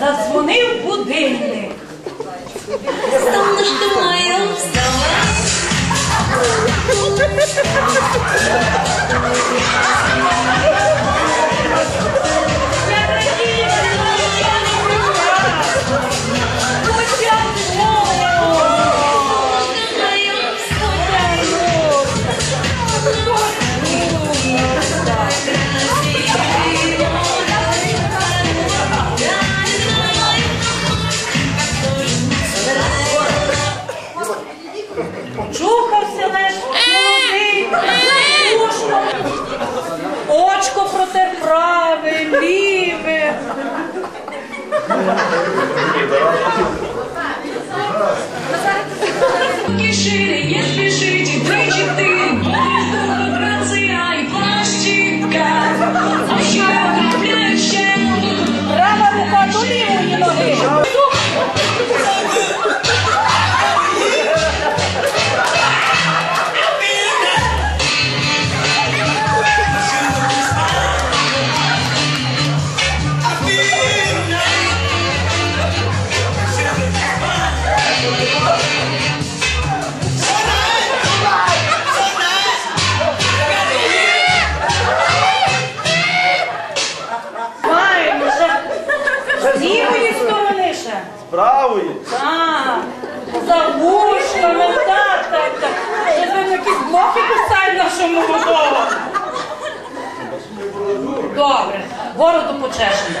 задзвонив будильник. Солнышко мое, вставай. За вушками, так, так, так. Щось якісь блоки писають нашому молодого. Добре, бороду почешемо.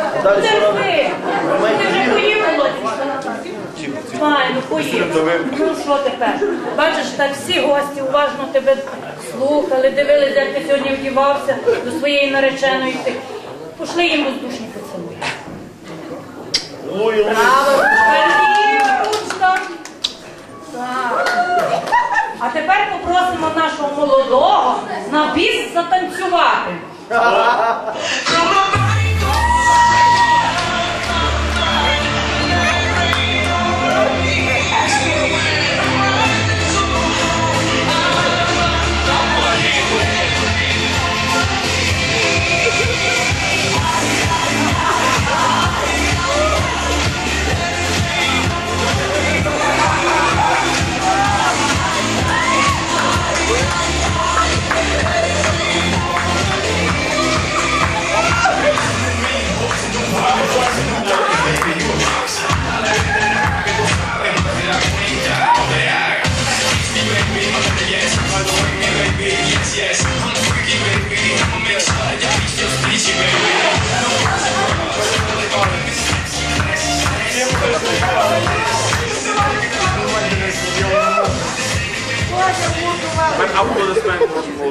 Далі що Терпи. Ти вже поїв, Володя? Файно, поїв. Ну що тепер? Бачиш, так всі гості уважно тебе слухали, дивилися, як ти сьогодні вдівався до своєї нареченої. Ти пошли їм воздушні поцілуй. Ой, ой. Ручка. Так. А тепер попросимо нашого молодого на біс затанцювати. But I will respect